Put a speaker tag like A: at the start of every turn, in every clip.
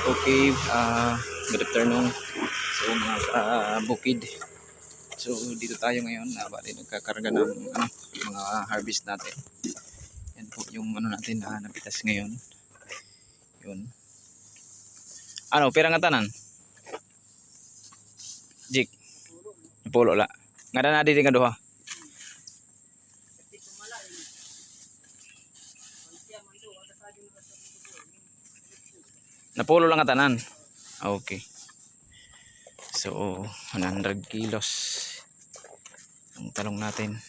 A: Okay, uh, good afternoon. So mga ka-bukid. So dito tayo ngayon, uh, bali nagkakarga ng ano, mga harvest natin. Yan po yung ano natin na napitas ngayon. Yun. Ano, pera nga tanan? Jik. Pulo la. Nga na di nga duha. Napulo lang nga tanan. Okay. So, 100 kilos. Ang talong natin.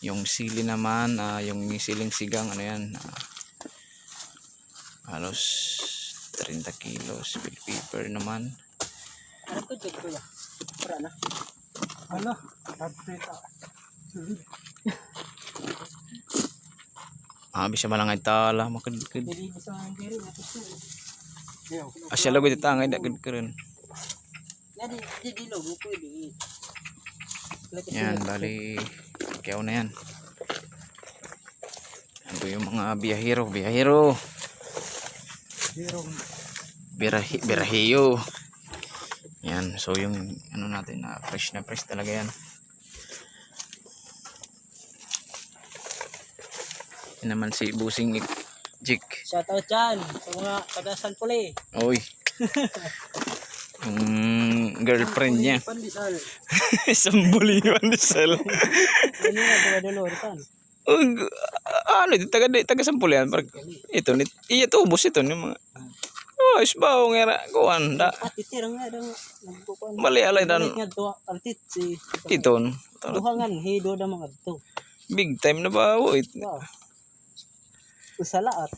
A: Yung sili naman, ah, yung siling sigang, ano yan, ah, halos 30 kilos. Bell pepper naman.
B: Ano ko dyan kuya? Para na. Ano? Update ah.
A: Abi siya malangay tala,
B: na gusto. Yo.
A: Asya lago di tangay, dagad ka rin.
B: Yan
A: bali, kaya na yan. Ito yung mga biyahero, biyahero. Birahi, birahiyo. Yan, so yung ano natin na fresh na fresh talaga yan. Yan naman si Busing Jik.
B: shout out dyan sa mga taga San Puli.
A: Oy. yung girlfriend niya.
B: Pandisal.
A: Sambuliwan ni Sel.
B: Ano nga taga Doloritan?
A: Ug, ano ito taga taga Sampulian parang ito nit iya to ubos ito yung mga Oh, isbaw nga kuan da
B: At itirang nga dang nagkukuan.
A: mali alay dan iton.
B: duhangan hido da mga to.
A: Big time na ba wait.
B: Wow. Usalaat.